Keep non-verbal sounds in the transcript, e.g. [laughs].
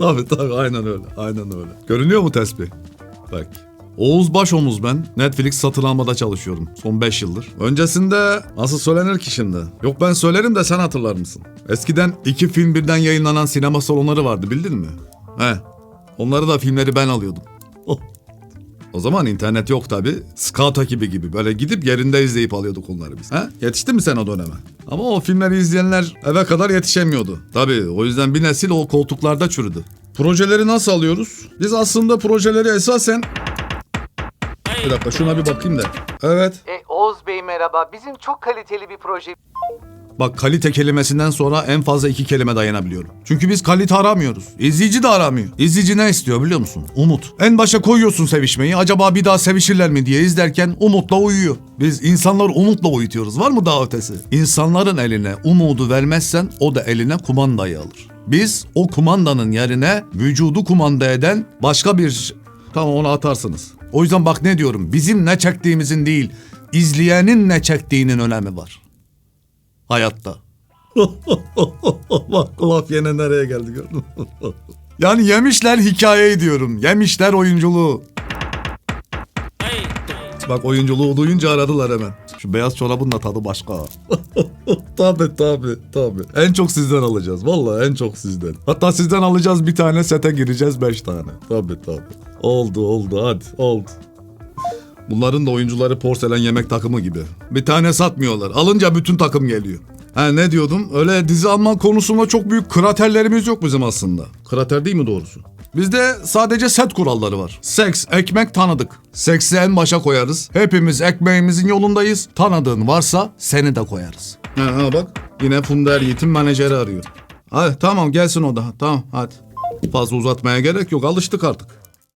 tabii tabii aynen öyle. Aynen öyle. Görünüyor mu tespih? Bak. Oğuz Başomuz ben. Netflix satın almada çalışıyorum. Son 5 yıldır. Öncesinde nasıl söylenir ki şimdi? Yok ben söylerim de sen hatırlar mısın? Eskiden iki film birden yayınlanan sinema salonları vardı bildin mi? He. Onları da filmleri ben alıyordum. O zaman internet yok tabi. Scout ekibi gibi böyle gidip yerinde izleyip alıyorduk onları biz. Ha? Yetiştin mi sen o döneme? Ama o filmleri izleyenler eve kadar yetişemiyordu. Tabi o yüzden bir nesil o koltuklarda çürüdü. Projeleri nasıl alıyoruz? Biz aslında projeleri esasen... Bir dakika şuna bir bakayım da. Evet. E, Oğuz Bey merhaba. Bizim çok kaliteli bir proje Bak kalite kelimesinden sonra en fazla iki kelime dayanabiliyorum. Çünkü biz kalite aramıyoruz. İzleyici de aramıyor. İzleyici ne istiyor biliyor musun? Umut. En başa koyuyorsun sevişmeyi. Acaba bir daha sevişirler mi diye izlerken umutla uyuyor. Biz insanları umutla uyutuyoruz. Var mı daha ötesi? İnsanların eline umudu vermezsen o da eline kumandayı alır. Biz o kumandanın yerine vücudu kumanda eden başka bir... Tamam onu atarsınız. O yüzden bak ne diyorum. Bizim ne çektiğimizin değil, izleyenin ne çektiğinin önemi var hayatta. [laughs] Bak kulak yine nereye geldi gördün [laughs] yani yemişler hikayeyi diyorum. Yemişler oyunculuğu. Bak oyunculuğu duyunca aradılar hemen. Şu beyaz çorabın da tadı başka. [laughs] tabi tabi tabi. En çok sizden alacağız. Vallahi en çok sizden. Hatta sizden alacağız bir tane sete gireceğiz beş tane. Tabi tabi. Oldu oldu hadi oldu. Bunların da oyuncuları porselen yemek takımı gibi. Bir tane satmıyorlar. Alınca bütün takım geliyor. Ha ne diyordum? Öyle dizi alma konusunda çok büyük kraterlerimiz yok bizim aslında. Krater değil mi doğrusu? Bizde sadece set kuralları var. Seks, ekmek tanıdık. Seksi en başa koyarız. Hepimiz ekmeğimizin yolundayız. Tanıdığın varsa seni de koyarız. Ha, ha bak yine Funda Yiğit'in menajeri arıyor. Hadi tamam gelsin o da. Tamam hadi. Fazla uzatmaya gerek yok alıştık artık.